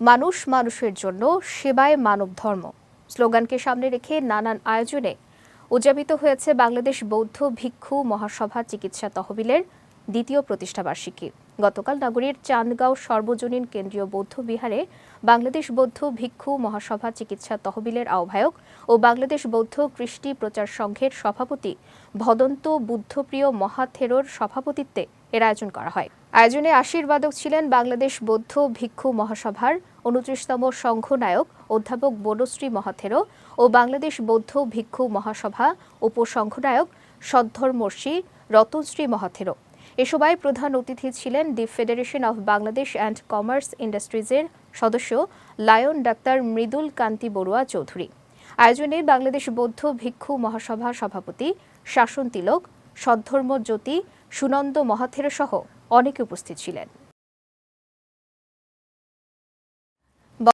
মানুষ মানুষের জন্য সেবায় মানব ধর্ম। স্লোগানকে সামনে রেখে নানান আয়োজনে উদযাপিত হয়েছে বাংলাদেশ বৌদ্ধ ভিক্ষু মহাসভা চিকিৎসা তহবিলের দ্বিতীয় প্রতিষ্ঠাবার্ষিকী গতকাল নগরীর চান্দগাঁও সর্বজনীন কেন্দ্রীয় বৌদ্ধ বিহারে বাংলাদেশ বৌদ্ধ ভিক্ষু মহাসভা চিকিৎসা তহবিলের আহ্বায়ক ও বাংলাদেশ বৌদ্ধ কৃষ্টি প্রচার সংঘের সভাপতি ভদন্ত বুদ্ধপ্রিয় মহাথেরোর সভাপতিত্বে এর আয়োজন করা হয়। আয়োজনে আশীর্বাদক ছিলেন বাংলাদেশ বৌদ্ধ ভিক্ষু মহাসভার উনত্রিশতম সংঘনায়ক অধ্যাপক বনশ্রী মহাথেরো ও বাংলাদেশ বৌদ্ধ ভিক্ষু মহাসভা উপসংঘনায়ক সদ্ধর্মর্ষি রতনশ্রী মহাথেরো। এ সভায় প্রধান অতিথি ছিলেন the federation of Bangladesh and commerce ইন্ডাস্ট্রিজের সদস্য লায়ন ডাক্তার মৃদুল কান্তি বড়ুয়া চৌধুরী। আয়োজনে বাংলাদেশ বৌদ্ধ ভিক্ষু মহাসভা সভাপতি শাসন তিলক, সদ্ধর্ম জ্যোতি, সুনন্দ মহাথের সহ অনেকে উপস্থিত ছিলেন।